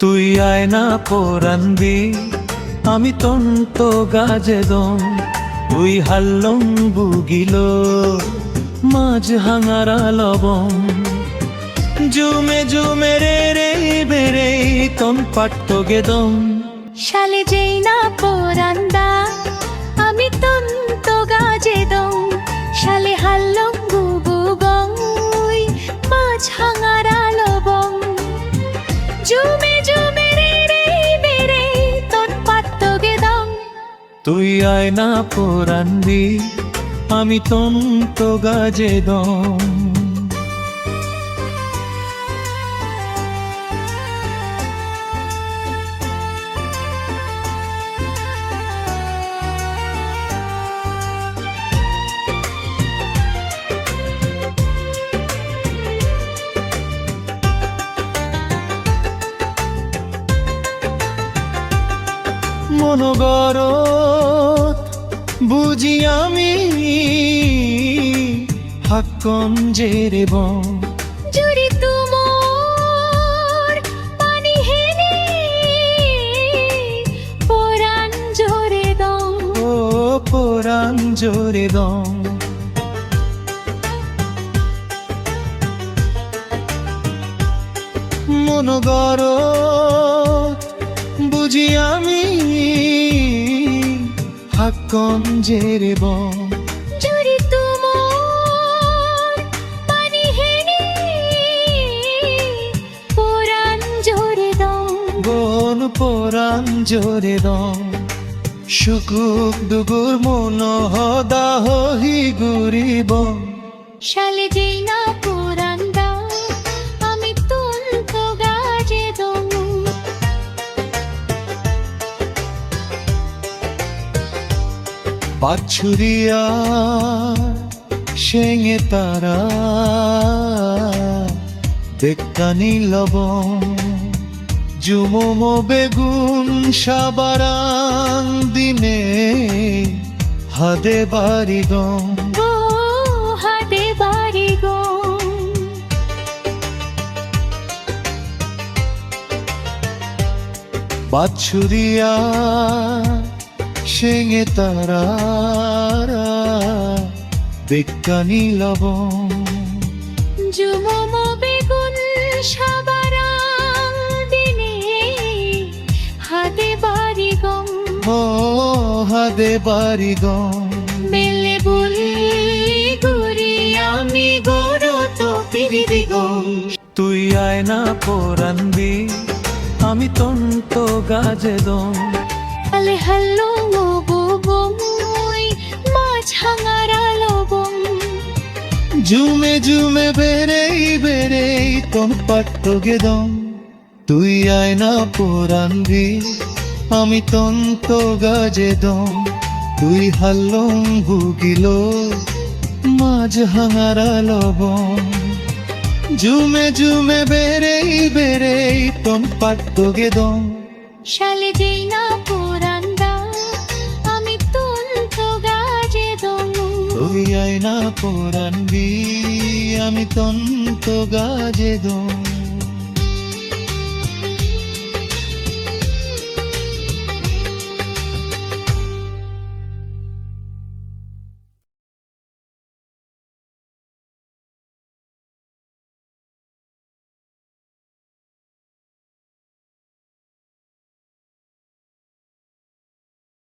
তুই আয় না পোরান্দি আমি তন্ত গাজে দম। তুই হাল্লং বুগিল, মাঝ হাঙারা লবম। জুমে জুমে রে রে বেরে তন পাট্ট গেদম শালে যেই না পোরান্দা তুই আয় না পোরান্দি আমি তন্ত গাজে দম। মনগরত বুঝি আমি হাক্কন জেরে বম জুরি তুমোর পানি হেনে পোরান জোরে দং ও পোরান জোরে দম মনগরত বুঝি আমি হাক্কন জেরে বম জুরি তুমোর পানি হেনে পোরান জোরে দং বন পোরান জোরে দম। দুগুর মন হদা গুরিব শালে যেই না পাছুরিয়া সেঙে তারা দেখানি লবণ জুমম বেগুন সাবারাং দিনে হাদে বাড়ি গম হাতে বাড়ি গং বাছুরিয়া সেঙে তারা বিজ্ঞানী লবণ। জুমম বেগুন সাবারাং দিনে হাতে বাড়ি গং ও হাদে বাড়ি গম। বলি গুরি আমি গড় তো তুই আয় না পোরান্দি আমি তন্ত গাজে দম। আলে হাল্লো জুমে জুমে বেরেই বেরেই তোম পাট্ট গেদম তুই আয় না পোরান্দি আমি তন্ত গাজে দম তুই হাল্লং ভুগিল মাঝ হাঙারা লবণ জুমে জুমে বেরেই বেরেই তোম পাট্ট গেদম শালে যেই না পোরান্দা না পোরান্দি আমি তন্ত গাজে দম